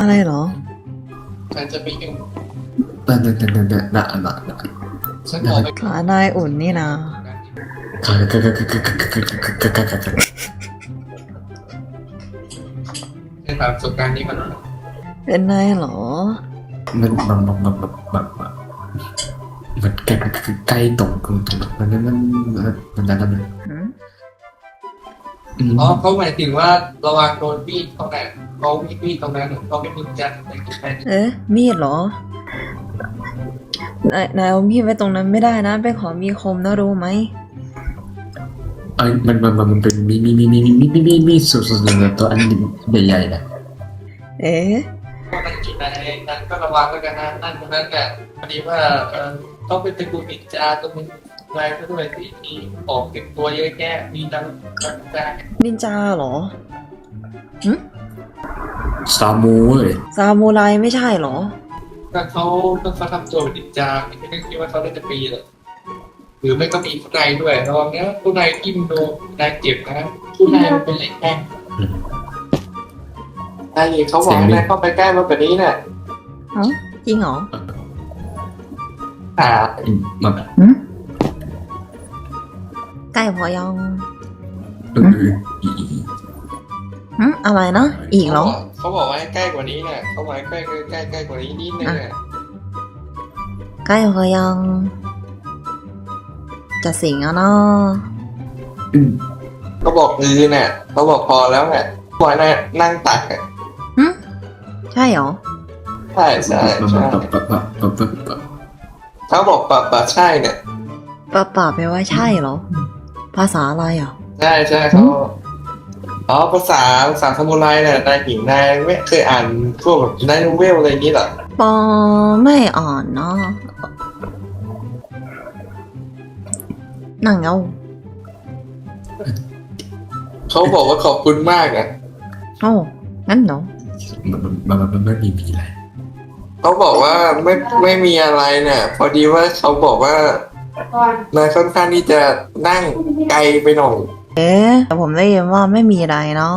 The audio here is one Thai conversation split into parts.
อะไรเหรอ ฉันจะมีเองนั่นนั่นนั่นนั่นนั่นนั่นนั่นฉันบอกไปขานายอุ่นนี่นะในผ่านประสบการณ์นี้มาแล้วเป็นนายเหรอ มันมันมันมันมันมันมันใกล้ใกล้ตรงตรงตรงมันนั่นนั่นมันนั่นนั่ นหืมอ๋อเขาหมายถึงว่าระวังโดนมีดเขาแต่เขามีมีดตรงนั้นเขาไม่มีจัดในกิจการเอ๊ะมีดเหรอนายนายเอามีดไว้ตรงนั้นไม่ได้นะ ไปขอมีคมนะรู้ไหมไอ้มันมันมันเป็นมีมีมีมีมีมีมีมีสุดสุดตัวอันใหญ่ๆนะเอ๊ะก็ในกิจการนั้นก็ระวังแล้วกันนะนั่นตรงนั้นเนี่ยพอดีว่าเออต้องเป็นตระกูลนินจาตรงนี้ นายก็ด้วยที่มีออกติดตัวเยอะแยะมีดังดังนินจาเหรอซามูเว้ยซามูไรไม่ใช่เหรอ ก็เขาต้องเขาทำตัวเป็นนินจาไม่ได้คิดว่าเขาได้จะปีหรอกหรือไม่ก็มีผู้นายด้วยระวังนะผู้นายกินโดนนายเจ็บนะผู้นายมันเป็นเหล็กแท่งนายเขาบอกให้นายเข้าไปใกล้มันแบบนี้น่ะจริงเหรออ่ามันหืม ใกล้พอยังเอออีหืมอะไรนะ อีกเหรอ เขาบอกว่าให้ใกล้กว่านี้เนี่ยเขาบอกให้ใกล้ใกล้ใกล้กว่านี้นิดนึงเนี่ยใกล้พอยัง จะสิงแล้วเนาะอืมเขาบอกมือเนี่ยเขาบอกพอแล้วเนี่ยบอกให้นายนั่งตักอะหึใช่เหรอ ใช่ใช่มันใช่มันปะปะปะปะปะเขาบอกปะปะใช่เนี่ยปะป่าแปลว่าใช่เหรอ ภาษาอะไรอะ ใช่ใช่เขาอ๋อภาษาภาษาสมุไรเนี่ยนายหญิงนายไม่เคยอ่านพวกแบบนายนูเวลอะไรอย่างนี้หรอปอไม่อ่อนเนาะนั่งเอาเขาบอกว่าขอบคุณมากอะโอ้งั้นเหรอมันมันมันมันไม่มีมีอะไรเขาบอกว่าไม่ไม่มีอะไรเนี่ย พอดีว่าเขาบอกว่า นายค่อนข้างที่จะนั่งไกลไปหน่อย เอ๊ะแต่ผมได้ยินว่าไม่มีอะไรเนาะ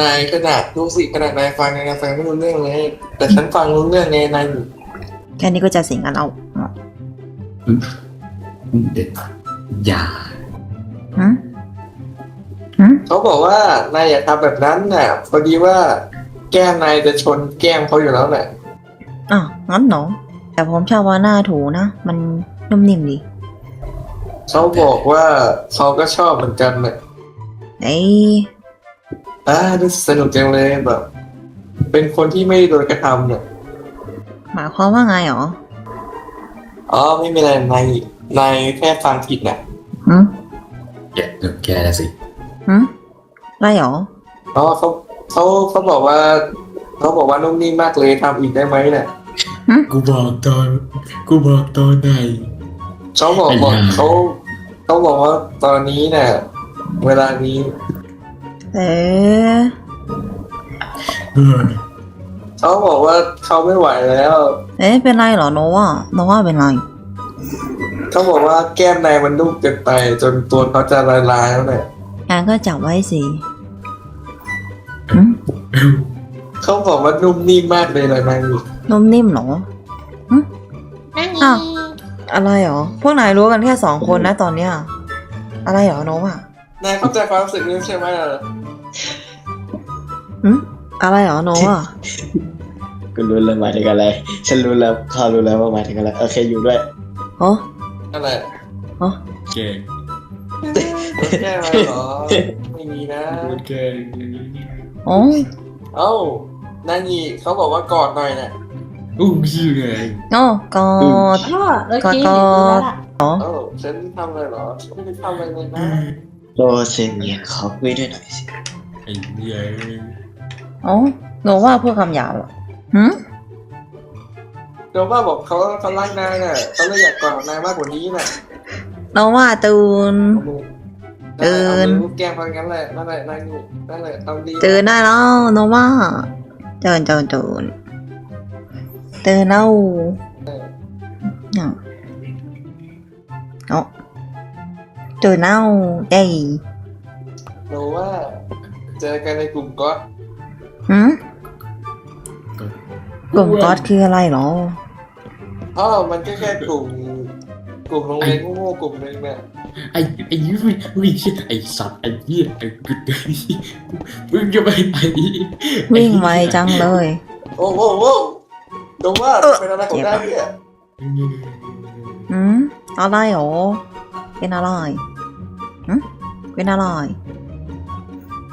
นายขนาดดูสิขนาดนายฟังนายฟังไม่รู้เรื่องเลย แต่ฉันฟังรู้เรื่องไงนายแค่นี้ก็จะสิงกันเอาเด็ดอย่าหืมหืมเขาบอกว่านายอย่าทำแบบนั้นน่ะพอดีว่าแก้มนายจะชนแก้มเขาอยู่แล้วแหละอะงั้นเหรอแต่ผมชอบว่าหน้าถูนะ มันนุ่มนิ่มดี เขาบอกว่าเขาก็ชอบเหมือนกันน่ะเอ้ยอ่าดูสนุกจังเลยแบบ เป็นคนที่ไม่โดนกระทำเนี่ยหมายความว่าไงหรอ อ๋อไม่มีอะไรนายนายแค่ฟังผิดน่ะหืมแกเดี๋ยวแกนะสิหืมอะไรหรออ๋อเขาเขาเขาบอกว่าเขาบอกว่านุ่มนิ่มมากเลยทำอีกได้ไหมเนี่ย กูบอกตอน กูบอกตอนไหน เขาบอกไอ้บอกห่าเขาเขาบอกว่าตอนนี้เนี่ยเวลานี้เอ๊ะเออเขาบอกว่าเขาไม่ไหวแล้ว เอ๊ะเป็นไรเหรอโนว่าโนว่าเป็นไรเขาบอกว่าแก้มนายมันนุ่มเกินไป จนตัวเขาจะละลายแล้วเนี่ยงานก็จับไว้สิหืมเขาบอกว่านุ่มนิ่มมากเลยนะนายนุ่มนิ่มเหรอนั่นอ้าวไง อะไรหรอ พวกนายรู้กันแค่สองคนนะตอนเนี้ย อะไรหรอโนว่านายเข้าใจความรู้สึกนี้ใช่ไหมล่ะหืมอะไรหรอโนว่ากูรู้แล้วหมายถึงอะไร ฉันรู้แล้วเขารู้แล้วว่าหมายถึงอะไร โอเคอยู่ด้วยโอ้อะไรแกแก้อะไรเหรอไม่มีนะแกโอ้เอ้านายนี่เขาบอกว่ากอดหน่อยน่ะ อู้ชื่อไงโอ้กอดพ่อเมื่อกี้ก็เห็นแล้วล่ะเอ้าฉันทำอะไรเหรอฉันไม่ได้ทำอะไรเลยนะโรเซเนียขอคุยด้วยหน่อยสิไอ้เหี้ยโอ้โนว่าพูดคำหยาบเหรอหืมเดี๋ยวว่าบอกเขาเขารักนายน่ะเขาเลยอยากกอดนายมากกว่านี้น่ะโนว่าตื่นเอามือตื่นเอามือแก้มเขาอย่างนั้นแหละนั่นแหละนายนี่นั่นแหละทำดี ตื่นได้แล้วโนว่าตื่นตื่นตื่น ตื่นแล้วเนี่ยโอ้ตื่นแล้วเอ้ยหนูว่า เจอกันในกลุ่มก๊อตหืมก็กลุ่มก๊อตคืออะไรเหรออ๋อมันก็แค่กลุ่ม กลุ่มโรงเรียนโง่ๆกลุ่มหนึงเนี่ยไอ้ไอ้ยี่วิ่งวิ่งเชี่ยไอ้สัตว์ไอ้เหี้ยไอ้กึดมึงจะไปไหนวิ่งไวจังเลย โอ้โห โอ้โหตรงว่าเป็นอะไรของได้เนี่ยอืมอะไรหรอเป็นอะไรอืมเป็นอะไร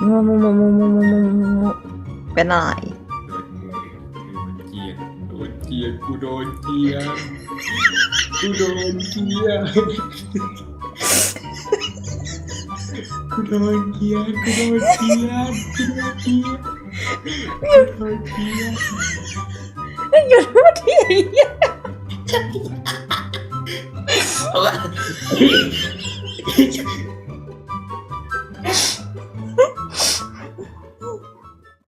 มูมูมูมูมูมูมูมูเป็นอะไรเกียร์โดนเกียร์กูโดนเกียร์กูโดนเกียร์กูโดนเกียร์กูโดนเกียร์กูโดนเกียร์กูโดนเกีย You're not here.